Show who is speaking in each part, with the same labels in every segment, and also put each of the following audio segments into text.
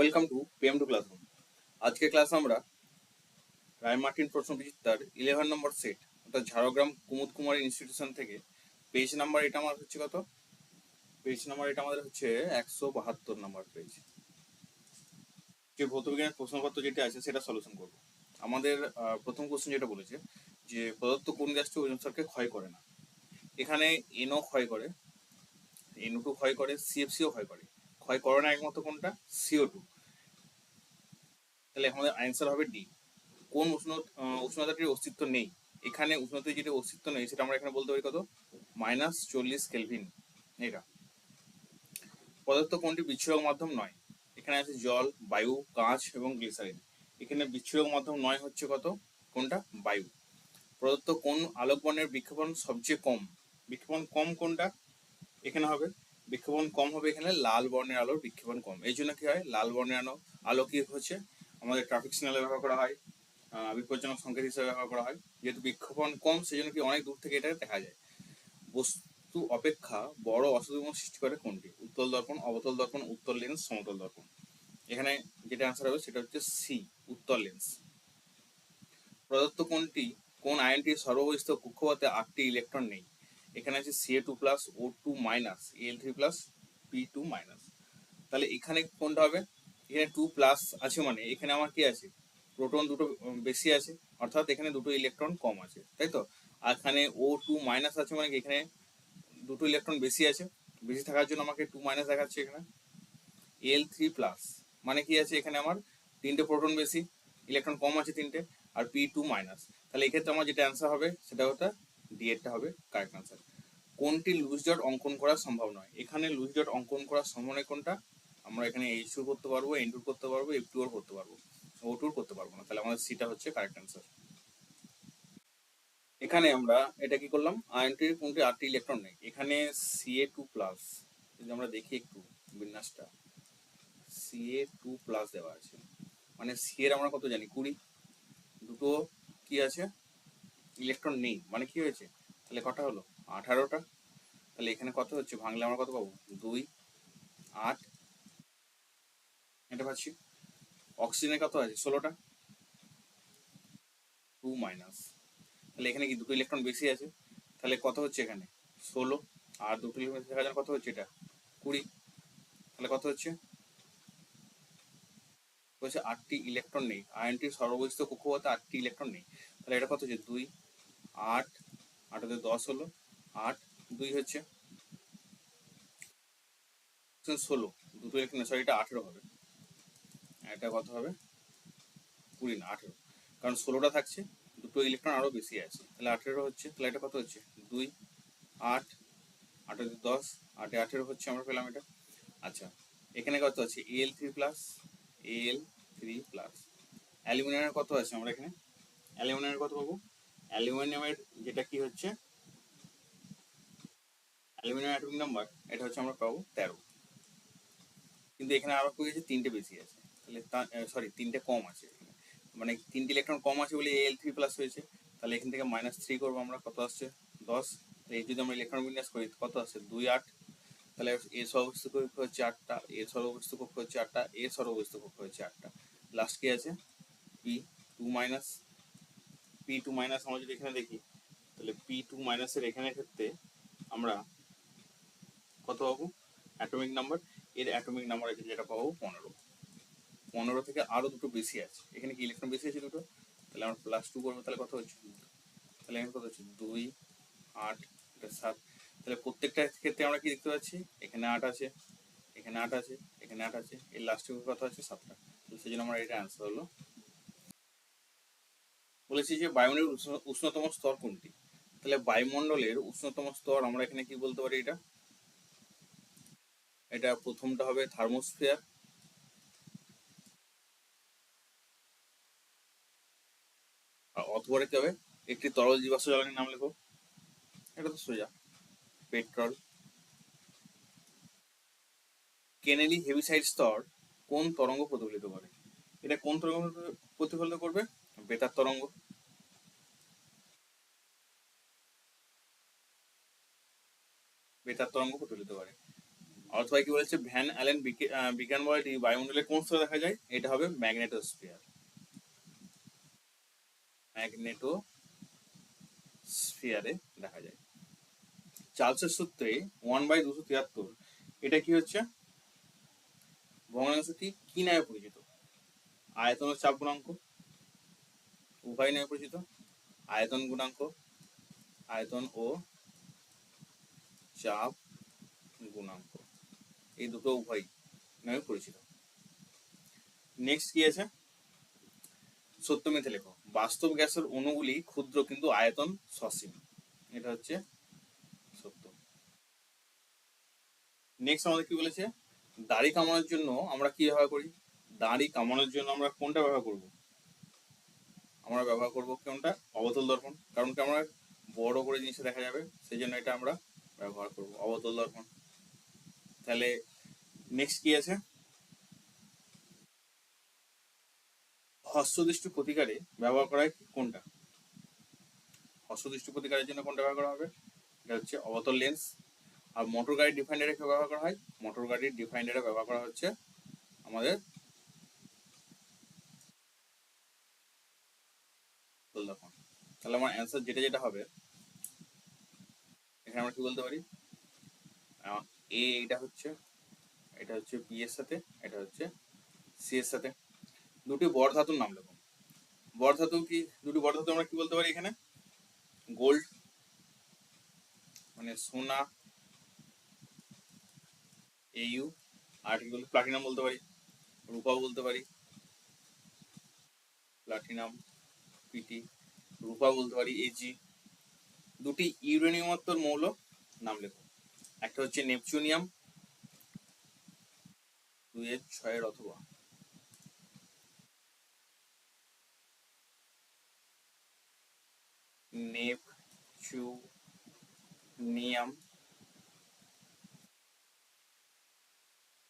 Speaker 1: Welcome to PM to classroom আজকে class আমরা Ray Martin প্রশ্ন বিচিত্রার ইলেভেন নম্বর সেট অর্থাৎ ঝাড়গ্রাম কুমুদ কুমার ইনস্টিটিউশন থেকে পেজ নাম্বার এটা আমার হচ্ছে কত? পেজ নাম্বার এটা আমাদের হচ্ছে একশো বাহাত্তর নাম্বার পেজ যে ভৌতবিজ্ঞানের প্রশ্নপত্র যেটা আছে, সেটা সলিউশন করব। আমাদের প্রথম কোশ্চেন যেটা বলেছে, যে প্রদত্ত কোন গ্যাসটি ওজন স্তরকে ক্ষয় করে না। এখানে এনও ক্ষয় করে এনও টু ক্ষয় করে সিএফসিও ক্ষয় করে। ক্ষয় করে না একমাত্র কোনটা? সিও টু তাহলে আমাদের অ্যান্সার হবে ডি কোন উষ্ণ উষ্ণতাটির অস্তিত্ব নেই? এখানে উষ্ণতার যেটা অস্তিত্ব নেই, সেটা আমরা এখানে বলতে পারি কত? মাইনাস চল্লিশ কেলভিন এটা পদার্থ কোনটি বিচ্ছুরক মাধ্যম নয়? এখানে আছে জল, বায়ু, কাঁচ এবং গ্লিসারিন এখানে বিচ্ছুরক মাধ্যম নয় হচ্ছে কত? কোনটা? বায়ু। প্রদত্ত কোন আলোক বর্ণের বিক্ষেপণ সবচেয়ে কম? বিক্ষেপণ কম কোনটা? এখানে হবে। বিক্ষেপণ কম হবে এখানে লাল বর্ণের আলোর বিক্ষেপণ কম। এই জন্য কি হয়? লাল বর্ণের আলো আলো কি হচ্ছে? আমাদের ট্রাফিক সিগন্যালে ব্যবহার করা হয় বিপজ্জনক সংকেত হিসেবে ব্যবহার করা হয়। যেহেতু বিক্ষেপণ কম, সেজন্য কি অনেক দূর থেকে এটা দেখা যায়। বস্তু অপেক্ষা বড় অসুবিধা সৃষ্টি করে কোনটি? উত্তল দর্পণ, অবতল দর্পণ, উত্তল লেন্স সমতল দর্পণ। এখানে যেটা অ্যান্সার হবে সেটা হচ্ছে সি উত্তল লেন্স প্রদত্ত কোনটি? কোন আয়নটির সর্ববহিস্থ কক্ষপথে আটটি ইলেকট্রন নেই। এখানে আছে C A two plus O two minus L three plus P two minus তাহলে এখানে কোনটা হবে? এখানে টু প্লাস আছে মানে এখানে আমার কি আছে? প্রোটন দুটো বেশি আছে, অর্থাৎ এখানে দুটো ইলেকট্রন কম আছে, তাই তো? আর এখানে ও টু মাইনাস আছে মানে এখানে দুটো ইলেকট্রন বেশি আছে, বেশি থাকার জন্য আমাকে টু মাইনাস দেখাচ্ছে এখানে। এল থ্রি প্লাস মানে কি আছে? এখানে আমার তিনটে প্রোটন বেশি ইলেকট্রন কম আছে তিনটে, আর পি টু মাইনাস তাহলে এক্ষেত্রে আমার যেটা অ্যান্সার হবে, সেটা হচ্ছে ডি এরটা হবে কারেক্ট অ্যান্সার কোনটি লুজ ডট অঙ্কন করা সম্ভব নয়? এখানে লুজ ডট অঙ্কন করা সম্ভব নয় কোনটা? আমরা এখানে এইচ টু করতে পারব এন টু করতে পারব এফ টু করতে পারব। ও টুর করতে পারব না। তাহলে আমাদের সিটা হচ্ছে কারেক্ট অ্যান্সার এখানে আমরা এটা কি করলাম? আয়নটির কোনটি? আটটি ইলেকট্রন নেই। এখানে সিএ টু প্লাস যদি আমরা দেখি একটু বিন্যাসটা সিএ টু প্লাস দেওয়া আছে। মানে সি এর আমরা কত জানি? কুড়ি। দুটো কি আছে? ইলেকট্রন নেই। মানে কি হয়েছে? তাহলে কটা হলো? আঠারোটা। তাহলে এখানে কত হচ্ছে? ভাঙলে আমরা কত পাবো? দুই। আট। এটা পাচ্ছি। অক্সিজেনের কত আছে? ষোলোটা? Two minus. তাহলে এখানে কি দুটো ইলেকট্রন বেশি আছে? তাহলে কত হচ্ছে এখানে? ষোলো। আর দুটো ইলেকট্রন কত হচ্ছে এটা? কুড়ি। তাহলে কত হচ্ছে? বলছে আটটি ইলেকট্রন নেই। আয়নটির সর্ববস্থিত কক্ষপথে আটটি ইলেকট্রন নেই। তাহলে এটা কত হচ্ছে? দুই। আট। আটাতে দশ হলো। আট। দুই হচ্ছে? ষোলো। দুটো ইলেকট্রন সরি, এটা আঠেরো হবে। এটা কত হবে। কুড়ি না, আঠেরো। কারণ ষোলোটা থাকছে, দুটো ইলেকট্রন আরও বেশি আছে। তাহলে আঠেরো হচ্ছে, তাহলে এটা কত হচ্ছে? দুই, আট আটাতে দশ, আটে আঠেরো হচ্ছে আমরা পেলাম এটা। আচ্ছা এখানে কত আছে? L three plus L three plus অ্যালুমিনিয়ামের কত আছে আমরা এখানে? অ্যালুমিনিয়ামের কত পাবো? অ্যালুমিনিয়ামের যেটা কি হচ্ছে? অ্যালুমিনিয়াম অ্যাটমিক নাম্বার এটা হচ্ছে আমরা পাবো তেরো। কিন্তু এখানে আরও কি তিনটে বেশি আছে। তাহলে সরি তিনটে কম আছে মানে তিনটে ইলেকট্রন কম আছে বলে এল থ্রি প্লাস হয়েছে, তাহলে এখান থেকে মাইনাস থ্রি করব আমরা, কত আসছে? দশ। এই যদি আমরা ইলেকট্রন বিন্যাস করি, কত আসছে? দুই আট। তাহলে এ সর্ববস্তু কক্ষ হচ্ছে আটটা এ সর্ববস্তু কক্ষ হচ্ছে আটটা এ সর্ববস্তু কক্ষ হচ্ছে আটটা। লাস্ট কি আছে? P two minus P two minus আমরা যদি এখানে দেখি, তাহলে পি টু মাইনাসের এখানে ক্ষেত্রে আমরা কত পাবো? অ্যাটমিক নাম্বার এর অ্যাটমিক নাম্বার আছে যেটা পাবো, পনেরো। পনেরো থেকে আরও দুটো বেশি আছে। এখানে কি ইলেকট্রন বেশি আছে দুটো? তাহলে আমরা প্লাস টু করব, তাহলে কত হচ্ছে? তাহলে এখানে কত হচ্ছে? দুই, আট, এটা সাত। তাহলে প্রত্যেকটা ক্ষেত্রে আমরা কি দেখতে পাচ্ছি? এখানে আট আছে, এখানে আট আছে, এখানে আট আছে। এর লাস্টে কত আছে? সাতটা। তো সেই জন্য আমার এটা অ্যান্সার হলো। বলেছি যে বায়ুমণ্ডলের উষ্ণ- উষ্ণতম স্তর কোনটি? তাহলে বায়ুমণ্ডলের উষ্ণতম স্তর আমরা এখানে কি বলতে পারি এটা? এটা প্রথমটা হবে থার্মোস্ফিয়ার কি হবে। একটি তরল জীবাশ্ম জ্বালানির নাম লেখো। এটা তো সোজা। পেট্রোল। কেনেলি হেভিসাইড স্তর কোন তরঙ্গ প্রতিফলিত করে? এটা কোন তরঙ্গ প্রতিফলিত করবে? বেতার তরঙ্গ। বেতার তরঙ্গ প্রতিফলিত করে। অথবা কি বলেছে? ভ্যান অ্যালেন বিজ্ঞান বলটি বায়ুমণ্ডলে কোন স্তরে দেখা যায়? এটা হবে ম্যাগনেটোস্ফিয়ার। ম্যাগনেটো স্ফিয়ারে দেখা যায়। চার্লসের সূত্রে ওয়ান বাই দুশো তিয়াত্তর, এটা কি হচ্ছে? ভগ্নাংশটি কি নামে পরিচিত? আয়তন ও চাপ গুণাঙ্ক, উভয় নামে পরিচিত। আয়তন গুণাঙ্ক, আয়তন ও চাপ গুণাঙ্ক, এই দুটো উভয় নামে পরিচিত। নেক্সট কি আছে? সত্য মিথ্যে লেখো। বাস্তব গ্যাসের অণুগুলি ক্ষুদ্র কিন্তু আয়তন সসীম। এটা হচ্ছে সত্য। নেক্সট আমাদের কি বলেছে? দাড়ি কামানোর জন্য আমরা কি ব্যবহার করি? দাড়ি কামানোর জন্য আমরা কোনটা ব্যবহার করব? আমরা ব্যবহার করব কোনটা? অবতল দর্পণ। কারণ কি আমরা বড় করে জিনিসটা দেখা যাবে সেই জন্য এটা আমরা ব্যবহার করব। অবতল দর্পণ। তাহলে নেক্সট কি আছে? হস্তদৃষ্টি প্রতিকারে ব্যবহার করা হয় কোনটা? হস্তদৃষ্টি প্রতিকারের জন্য কোনটা ব্যবহার করা হবে? এটা হচ্ছে অবতল লেন্স। আর মোটর গাড়ির ডিফাইন্ডারে কি ব্যবহার করা হয়? মোটর গাড়ির ডিফাইন্ডারে ব্যবহার করা হচ্ছে আমাদের তাহলে আমার অ্যান্সার যেটা যেটা হবে, এখানে আমরা কি বলতে পারি? এ এটা হচ্ছে এটা হচ্ছে বি এর সাথে, এটা হচ্ছে সি এর সাথে। দুটি বড় ধাতুর নাম লেখো। বড় ধাতু কি? দুটি বড় ধাতু আমরা কি বলতে পারি এখানে? গোল্ড মানে সোনা এইউ আর কি বলতে প্লাটিনাম বলতে পারি রূপা বলতে পারি, প্লাটিনাম, পিটি রূপা বলতে পারি এজি দুটি ইউরেনিয়ামত্তর মৌল নাম লেখো। একটা হচ্ছে নেপচুনিয়াম, দুই এর ছয়ের অথবা। নেপচুনিয়াম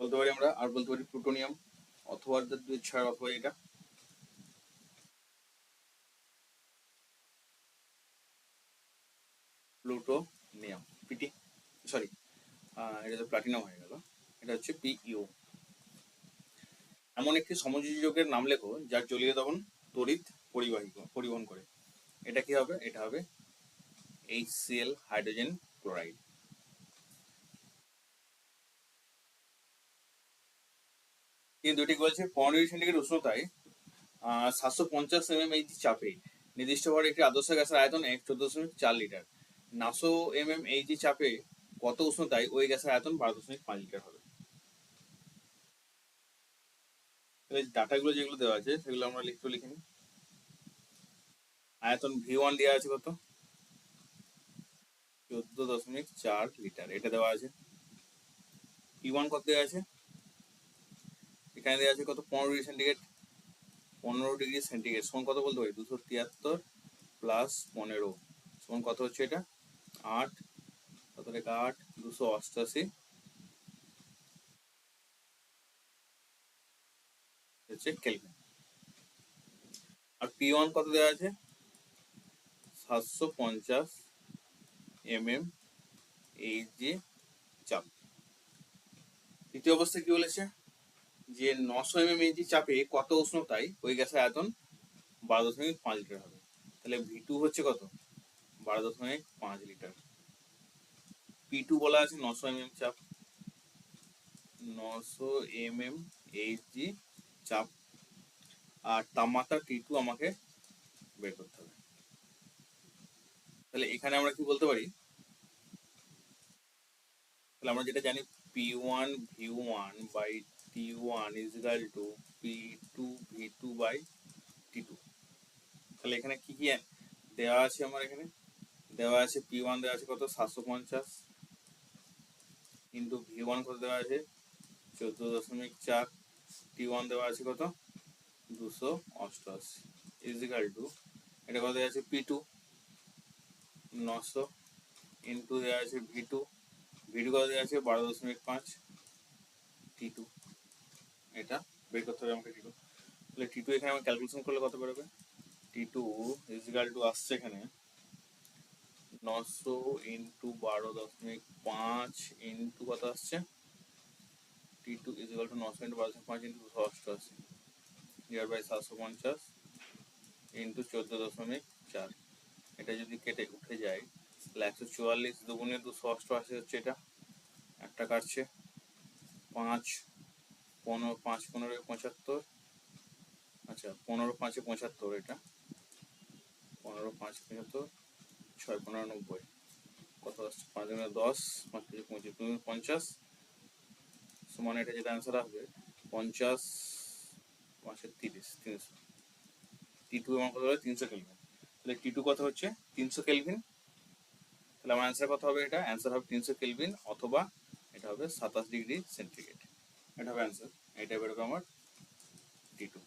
Speaker 1: বলতে পারি আমরা, আর বলতে পারি প্লুটোনিয়াম অথবা দুই ছয় অথবা এটা। প্লুটোনিয়াম পিটি সরি এটা তো প্লাটিনাম হয়ে গেল। এটা হচ্ছে পিইউ এমন একটি সমযোজী যৌগের নাম লেখো, যার জলীয় দহন তড়িৎ পরিবাহী পরিবহন করে। এটা কি হবে? এটা হবে HCl হাইড্রোজেন ক্লোরাইড এই দুটি বলছে পনেরো ডিগ্রি সেন্টিগ্রেড উষ্ণতায় সাতশো পঞ্চাশ এম এই চাপে। নির্দিষ্ট ভরে একটি আদর্শ গ্যাসের আয়তন এক, চোদ্দ দশমিক চার লিটার। নাসো এম এম এই যে চাপে কত উষ্ণতায়, ওই গ্যাসের আয়তন বারো দশমিক পাঁচ লিটার হবে। ডাটাগুলো যেগুলো দেওয়া আছে, সেগুলো আমরা লিখতে লিখে নিই। আয়তন ভি ওয়ান দেওয়া আছে কত? চোদ্দ দশমিক চার লিটার, এটা দেওয়া আছে। পি ওয়ান কত দেওয়া আছে? এখানে দেওয়া আছে কত? পনেরো ডিগ্রি সেন্টিগ্রেড। পনেরো ডিগ্রি সেন্টিগ্রেড, সমান কত বলতে পারি? দুশো তিয়াত্তর প্লাস পনেরো। সমান কত হচ্ছে এটা? আট। কত রেখা? আট। দুশো অষ্টাশি। হচ্ছে কেলভিন আর পি ওয়ান কত দেওয়া আছে? সাতশো পঞ্চাশ এম এম এইচ জি চাপ। তৃতীয় অবস্থায় কি বলেছে? যে নশো এম এম এইচ চাপে কত উষ্ণতায় ওই গ্যাসের আয়তন? বারো দশমিক পাঁচ লিটার হবে। তাহলে ভি টু হচ্ছে কত? বারো দশমিক পাঁচ লিটার। পি টু বলা আছে নশো এম এম চাপ। নশো এম এম এইচ জি চাপ। আর তাপমাত্রা টি টু আমাকে বের করতে হবে। তাহলে এখানে আমরা কি বলতে পারি? তাহলে আমরা যেটা জানি P one V one by T one is equal to P two V two by T two তাহলে এখানে কি কি দেওয়া আছে আমার এখানে? দেওয়া আছে পি ওয়ান দেওয়া আছে কত? সাতশো পঞ্চাশ। ইন্টু ভি ওয়ান কত দেওয়া আছে? চোদ্দ দশমিক চার। টি ওয়ান দেওয়া আছে কত? দুশো অষ্টআশি ইজিক্যাল টু এটা কত দেওয়া আছে? পি টু নশো ইন্টু দেওয়া আছে ভি টু ভি টু কত দেওয়া আছে? বারো দশমিক পাঁচ টি টু এটা বের করতে হবে আমাকে টি টু তাহলে টি টু এখানে আমি ক্যালকুলেশন করলে কত বেরোবে টি টু ইজিক্যাল টু আসছে এখানে। নশো ইন্টু বারো দশমিক পাঁচ ইন্টু কত আসছে? T two is equal to নশো ইন্টু বারোশো পাঁচ ইন্টু দুশো অষ্টআশি ডিভাইড বাই সাতশো পঞ্চাশ ইন্টু চোদ্দ দশমিক চার। এটা যদি কেটে উঠে যায়, তাহলে একশো চুয়াল্লিশ দুগুণে দুশো অষ্টআশি হচ্ছে এটা। একটা কাটছে পাঁচ, পনেরো পাঁচ পনেরো, পঁচাত্তর। আচ্ছা পনেরো, পাঁচে পঁচাত্তর এটা। পনেরো, পাঁচ পঁচাত্তর, ছয়, পনেরো, নব্বই। কত আসছে? পাঁচ দুগুণে দশ, পাঁচ পঁচিশ পঁচিশ, দুগুণে পঞ্চাশ। সমান এটা যেটা অ্যান্সার আসবে, পঞ্চাশ পাঁচের তিরিশ, তিনশো। টি টু আমার কত তিনশো কেলভিন তাহলে টি টু কত হচ্ছে? তিনশো কেলভিন তাহলে আমার অ্যান্সার কত হবে এটা? অ্যান্সার হবে তিনশো কেলভিন অথবা এটা হবে সাতাশ ডিগ্রি সেন্টিগ্রেড। এটা হবে অ্যান্সার এটা বেরোবে আমার টি টু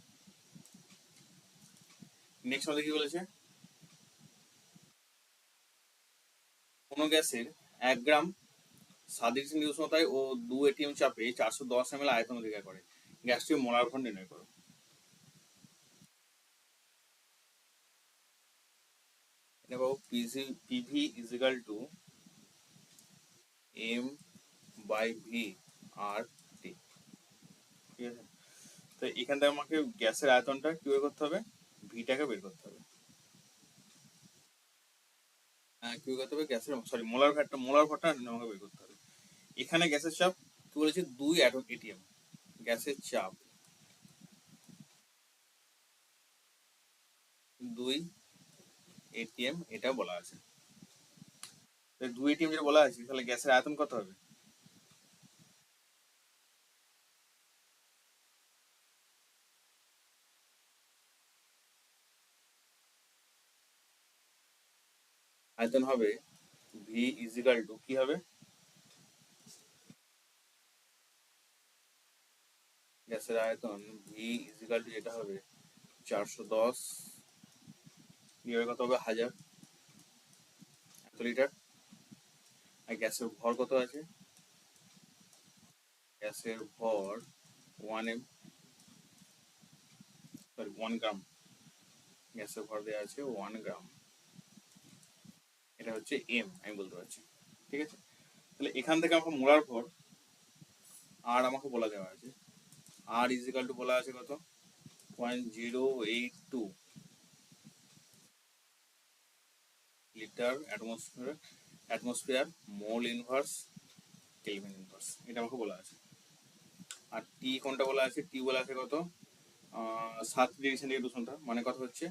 Speaker 1: নেক্সট আমাদের কি বলেছে? কোনো গ্যাসের এক গ্রাম ডিগ্রি উষ্ণতায় ও দু এটিএম চাপে চারশো দশ এম এল আয়তন অধিকার করে। গ্যাসটির মোলার ঘন নির্ণয় করো। এটা পাবো PV PV is equal to M by V R T তো এখান থেকে আমাকে গ্যাসের আয়তনটা কি বের করতে হবে? ভিটাকে বের করতে হবে। হ্যাঁ, কি করতে হবে? গ্যাসের সরি মোলার ঘাটটা মোলার ঘরটা আমাকে বের করতে হবে। এখানে গ্যাসের চাপ কি বলেছে? দুই অ্যাটম এটিএম গ্যাসের চাপ। দুই এটিএম এটা বলা আছে। দুই এটিএম যেটা বলা আছে, তাহলে গ্যাসের আয়তন কত হবে? আয়তন হবে ভি ইজিক্যাল টু কি হবে? গ্যাসের আয়তন ভি ইজিক্যাল টু যেটা হবে, চারশো দশ বিভাগে কত হবে? হাজার। এত লিটার। আর গ্যাসের ভর কত আছে? গ্যাসের ভর one M sorry one gram গ্যাসের ভর দেওয়া আছে ওয়ান গ্রাম এটা হচ্ছে এম আমি বলতে পারছি। ঠিক আছে? তাহলে এখান থেকে আমাকে মোলার ভর আর আমাকে বলা দেওয়া আছে। আর ইজিক্যাল টু বলা আছে কত? Point zero eight two litre atmosphere atmosphere mole inverse kelvin inverse এটা আমাকে বলা আছে। আর টি কোনটা বলা আছে? টি বলা আছে কত? সাত ডিগ্রি সেন্টিগ্রেড দূষণটা। মানে কত হচ্ছে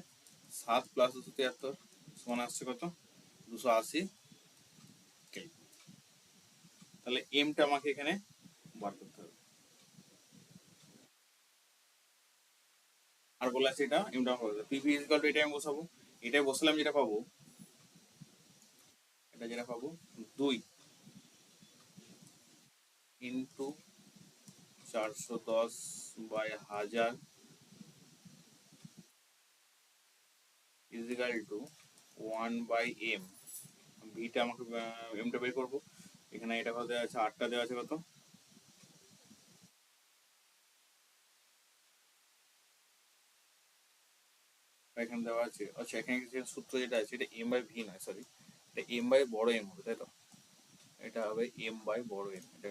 Speaker 1: সাত প্লাস দুশো তিয়াত্তর সমান আসছে কত? দুশো আশি কেলভিন তাহলে এমটা আমাকে এখানে বার করতে হবে। আর বলা আছে এটা এমটা হবে। পিভি টু এটা আমি বসাবো। এটাই বসালাম যেটা পাবো এটা যেটা পাবো? দুই। ইন্টু চারশো দশ বাই হাজার is equal to one by M. ভিটা আমাকে এমটা বের করব। এখানে এটা কত দেওয়া আছে? আটটা দেওয়া আছে কত? এখানে দেওয়া আছে। আচ্ছা এখানে সূত্র যেটা আছে, এটা এম বাই ভি নয় সরি এটা এম বাই বড় এম হবে, তাই তো? এটা হবে এম বাই বড় এম এটা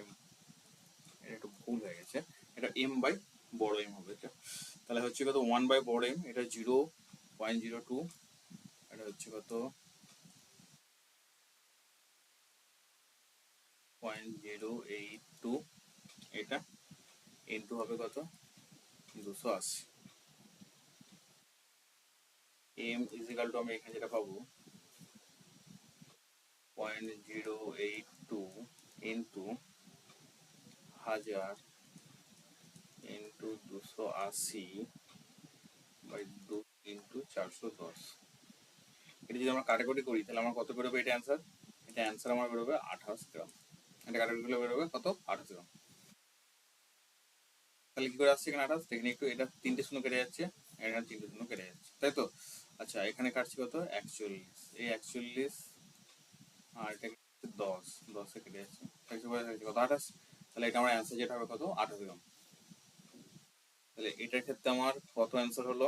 Speaker 1: এটা একটু ভুল হয়ে গেছে। এটা এম বাই বড় এম হবে এটা তাহলে হচ্ছে কত? ওয়ান বাই বড় এম এটা জিরো পয়েন্ট জিরো টু এটা হচ্ছে কত? পয়েন্ট জিরো এইট টু এটা ইন্টু হবে কত? দুশো আশি। এম ইজিক্যাল টু আমি এখানে যেটা পাবো point zero eight two into হাজার ইন্টু দুশো আশি বাই দু ইন্টু চারশো দশ। এটা যদি আমরা কাটাকুটি করি, তাহলে আমার কত বেরোবে এটা অ্যান্সার এটা অ্যান্সার আমার বেরোবে আঠাশ গ্রাম। এটা কাটাকুটি করলে বেরোবে কত? আঠাশ গ্রাম। তাহলে কি করে আসছে এখানে আঠাশ? এখানে একটু, এটা তিনটে শূন্য কেটে যাচ্ছে এখানে তিনটে শূন্য কেটে যাচ্ছে, তাই তো? আচ্ছা এখানে কাটছি কত? একচল্লিশ। এই একচল্লিশ আর এটা দশ। দশে কেটে যাচ্ছে। আঠাশ। তাহলে এটা আমার হবে কত? আঠাশ গ্রাম। তাহলে এটার ক্ষেত্রে আমার কত হলো?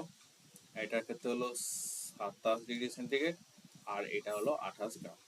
Speaker 1: এটার ক্ষেত্রে হলো সাতাশ ডিগ্রি সেন্টিগ্রেড, আর এটা হলো আঠাশ গ্রাম।